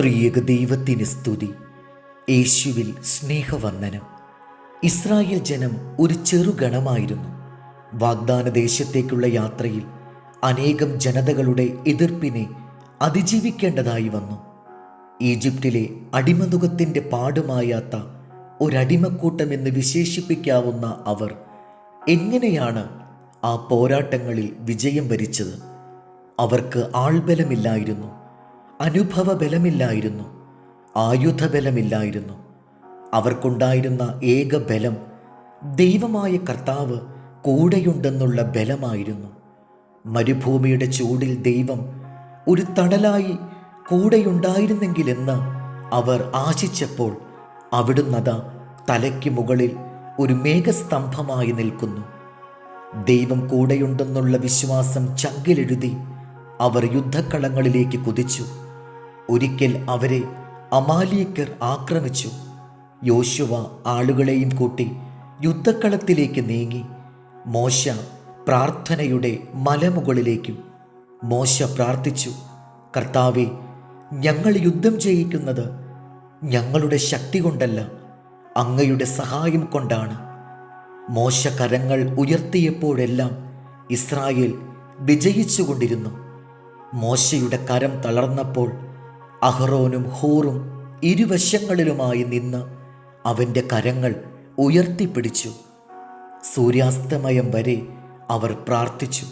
ത്രിയേക ദൈവത്തിന് സ്തുതി. യേശുവിൽ സ്നേഹവന്ദനം. ഇസ്രായേൽ ജനം ഒരു ചെറുഗണമായിരുന്നു. വാഗ്ദാന ദേശത്തേക്കുള്ള യാത്രയിൽ അനേകം ജനതകളുടെ എതിർപ്പിനെ അതിജീവിക്കേണ്ടതായി വന്നു. ഈജിപ്തിലെ അടിമതുകത്തിന്റെ പാടുമായാത്ത ഒരടിമക്കൂട്ടം എന്ന് വിശേഷിപ്പിക്കാവുന്ന അവർ എങ്ങനെയാണ് ആ പോരാട്ടങ്ങളിൽ വിജയം വരിച്ചത്? അവർക്ക് ആൾബലമില്ലായിരുന്നു. അനുഭവ ബലമില്ലായിരുന്നു ആയുധബലമില്ലായിരുന്നു. അവർക്കുണ്ടായിരുന്ന ഏക ബലം ദൈവമായ കർത്താവ് കൂടെയുണ്ടെന്നുള്ള ബലമായിരുന്നു. മരുഭൂമിയുടെ ചൂടിൽ ദൈവം ഒരു തണലായി കൂടെയുണ്ടായിരുന്നെങ്കിലെന്ന് അവർ ആശിച്ചപ്പോൾ അവിടുന്നത തലയ്ക്ക് മുകളിൽ ഒരു മേഘസ്തംഭമായി നിൽക്കുന്നു. ദൈവം കൂടെയുണ്ടെന്നുള്ള വിശ്വാസം ചങ്കിലെഴുതി അവർ യുദ്ധക്കളങ്ങളിലേക്ക് കുതിച്ചു. ഒരിക്കൽ അവരെ അമാലിയക്കർ ആക്രമിച്ചു. യോശുവ ആളുകളെയും കൂട്ടി യുദ്ധക്കളത്തിലേക്ക് നീങ്ങി. മോശ പ്രാർത്ഥനയുടെ മലമുകളിലേക്കും മോശ പ്രാർത്ഥിച്ചു കർത്താവെ ഞങ്ങൾ യുദ്ധം ചെയ്യിക്കുന്നത് ഞങ്ങളുടെ ശക്തി കൊണ്ടല്ല അങ്ങയുടെ സഹായം കൊണ്ടാണ്. മോശ കരങ്ങൾ ഉയർത്തിയപ്പോഴെല്ലാം ഇസ്രായേൽ വിജയിച്ചുകൊണ്ടിരുന്നു. മോശയുടെ കരം തളർന്നപ്പോൾ അഹ്റോനും ഹൂറും ഇരുവശങ്ങളിലുമായി നിന്ന് അവന്റെ കരങ്ങൾ ഉയർത്തിപ്പിടിച്ചു. സൂര്യാസ്തമയം വരെ അവർ പ്രാർത്ഥിച്ചു.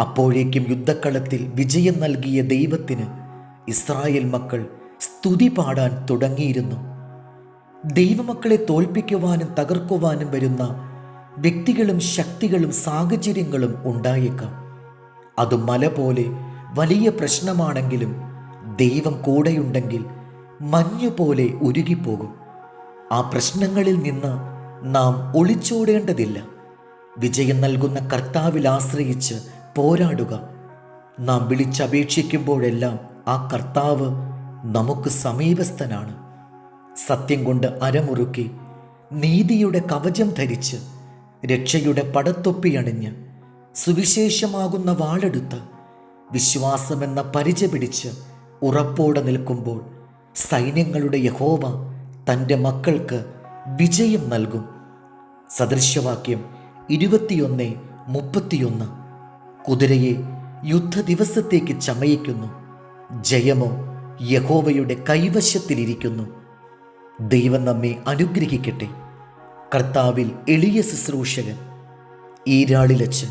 അപ്പോഴേക്കും യുദ്ധക്കളത്തിൽ വിജയം നൽകിയ ദൈവത്തിന് ഇസ്രായേൽ മക്കൾ സ്തുതി പാടാൻ തുടങ്ങിയിരുന്നു. ദൈവമക്കളെ തോൽപ്പിക്കുവാനും തകർക്കുവാനും വരുന്ന വ്യക്തികളും ശക്തികളും സാഹചര്യങ്ങളും ഉണ്ടായേക്കാം. അത് മല പോലെ വലിയ പ്രശ്നമാണെങ്കിലും ദൈവം കൂടെയുണ്ടെങ്കിൽ മഞ്ഞുപോലെ ഉരുകിപ്പോകും. ആ പ്രശ്നങ്ങളിൽ നിന്ന് നാം ഒളിച്ചോടേണ്ടതില്ല. വിജയം നൽകുന്ന കർത്താവിൽ ആശ്രയിച്ച് പോരാടുക. നാം വിളിച്ചപേക്ഷിക്കുമ്പോഴെല്ലാം ആ കർത്താവ് നമുക്ക് സമീപസ്ഥനാണ്. സത്യം കൊണ്ട് അരമുറുക്കി നീതിയുടെ കവചം ധരിച്ച് രക്ഷയുടെ പടത്തൊപ്പി അണിഞ്ഞ് സുവിശേഷമാകുന്ന വാളെടുത്ത് വിശ്വാസമെന്ന പരിച പിടിച്ച് ഉറപ്പോടെ നിൽക്കുമ്പോൾ സൈന്യങ്ങളുടെ യഹോവ തന്റെ മക്കൾക്ക് വിജയം നൽകും. സദൃശ്യവാക്യം ഇരുപത്തിയൊന്ന് മുപ്പത്തിയൊന്ന്. കുതിരയെ യുദ്ധ ദിവസത്തേക്ക് ചമയിക്കുന്നു. ജയമോ യഹോവയുടെ കൈവശത്തിലിരിക്കുന്നു. ദൈവം നമ്മെ അനുഗ്രഹിക്കട്ടെ. കർത്താവിൽ എളിയ ശുശ്രൂഷകൻ ഈരാളിലച്ച്